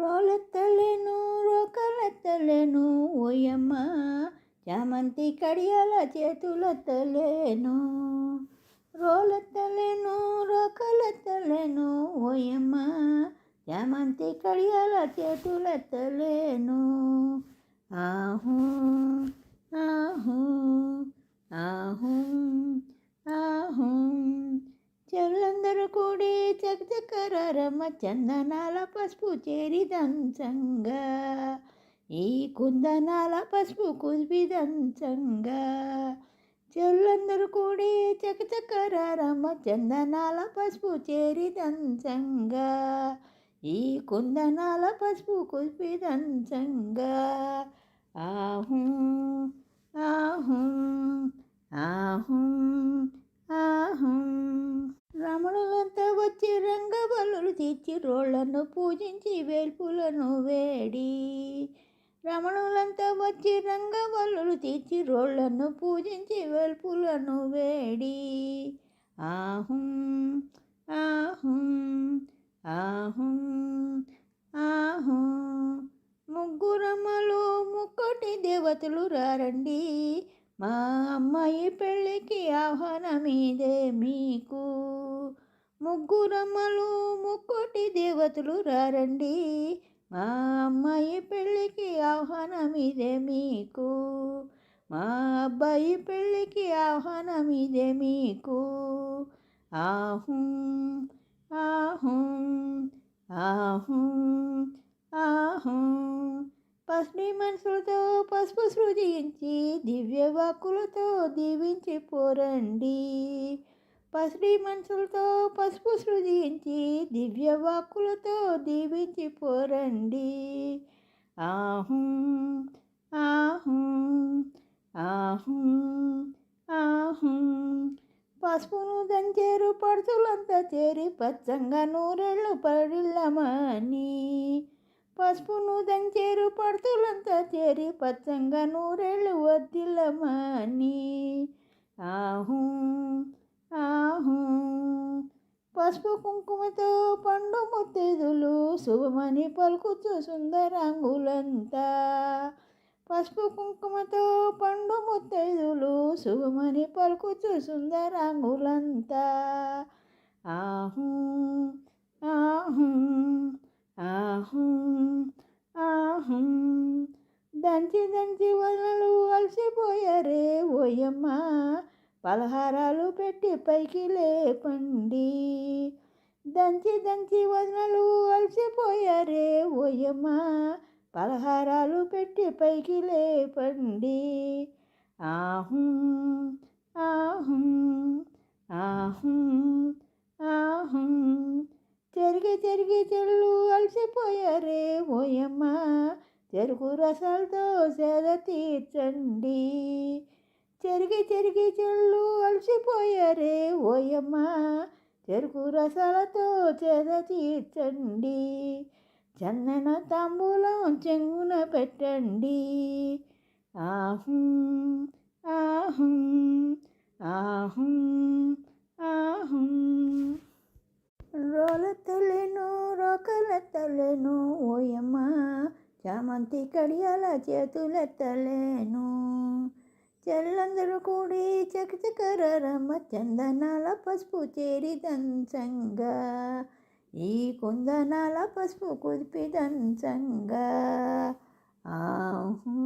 రోలెత్తలేను రోకలెత్తలేను ఓయమ్మ చామంతి కడియాల చేతులెత్తలేను. రోలెత్తలేను రోకలెత్తలేను ఓయమ్మ చామంతి కడియాల చేతులెత్తలేను. ఆహూ ఆహూ ఆహూ ఆహు చెల్లందరూ కూడి చకచకరమ్మ చందనాల పసుపు చేరి దంచంగా. ఈ కుందనాల పసుపు కుదిపి దంచంగా. చెల్లందరూ కూడి చకచకరమ్మ చందనాల పసుపు చేరి దంచంగా. ఈ కుందనాల పసుపు కుదిపి దంచంగా. ఆహూ ఆహూ ఆహూ ఆహు. తీర్చి రోళ్ళను పూజించి వేల్పులను వేడి. రమణులంతా వచ్చి రంగవల్లులు తీర్చి రోళ్ళను పూజించి వేల్పులను వేడి. ఆహుం ఆహుం ఆహుం ఆహుం. ముగ్గురమ్మలు ముక్కటి దేవతలు రారండి. మా అమ్మాయి పెళ్ళికి ఆహ్వానమీదే మీకు. ముగ్గురమ్మలు ముక్కోటి దేవతలు రారండి. మా అమ్మాయి పెళ్ళికి ఆహ్వానం ఇదే మీకు. మా అబ్బాయి పెళ్ళికి ఆహ్వానం ఇదే మీకు. ఆహుం ఆహుం ఆహుం ఆహుం. పసిడి మనసులతో పసుపు సృజించి దివ్య వాక్కులతో దీవించి పోరండి. పసిడి మనసులతో పసుపు సృజించి దివ్య వాక్కులతో దీవించి పోరండి. ఆహుం ఆహుం ఆహుం ఆహుం. పసుపును దంచేరు పడుతులంతా చేరి పచ్చంగా నూరెళ్ళు పడిల్లమని. పసుపును దంచేరు పడుతులంతా చేరి పచ్చంగా నూరేళ్ళు వద్దిల్లమని ఆహు ఆహు పసుపు కుంకుమతో పండు ముత్తెదులు శుభమని పలుకుచు సుందరంగులంతా. పసుపు కుంకుమతో పండు ముత్తైదులు శుభమని పలుకుచు సుందరంగులంతా. ఆహు ఆహు ఆహు ఆహు. దంచి దంచి వదనలు అలసిపోయారే ఓయమ్మ. పలహారాలు పెట్టి పైకి లేపండి. దంచి దంచి వదనలు అలసిపోయారే ఓయమ్మ. పలహారాలు పెట్టి పైకి లేపండి. ఆహు ఆహు ఆహు ఆహు. చెరిగి చెరిగి చెల్లు అలసిపోయారే ఓయమ్మ. చెరుకు రసాలతో సేద తీర్చండి. చెరిగి చెరిగి చెళ్ళు అలసిపోయారే ఓయమ్మ. చెరుకు రసాలతో చేద తీర్చండి. చందన తాంబూలం చెంగున పెట్టండి. ఆహు ఆహు ఆహు ఆహు. రోలెత్తలేను రోకలెత్తలేను ఓయమ్మ. చామంతి కడియాల చేతులెత్తలేను చెల్లందరూ కూడి చకచకర రమ చందనాల పసుపు చేరి దంచంగా. ఈ కుందనాల పసుపు కుదిపి దంచంగా. ఆహు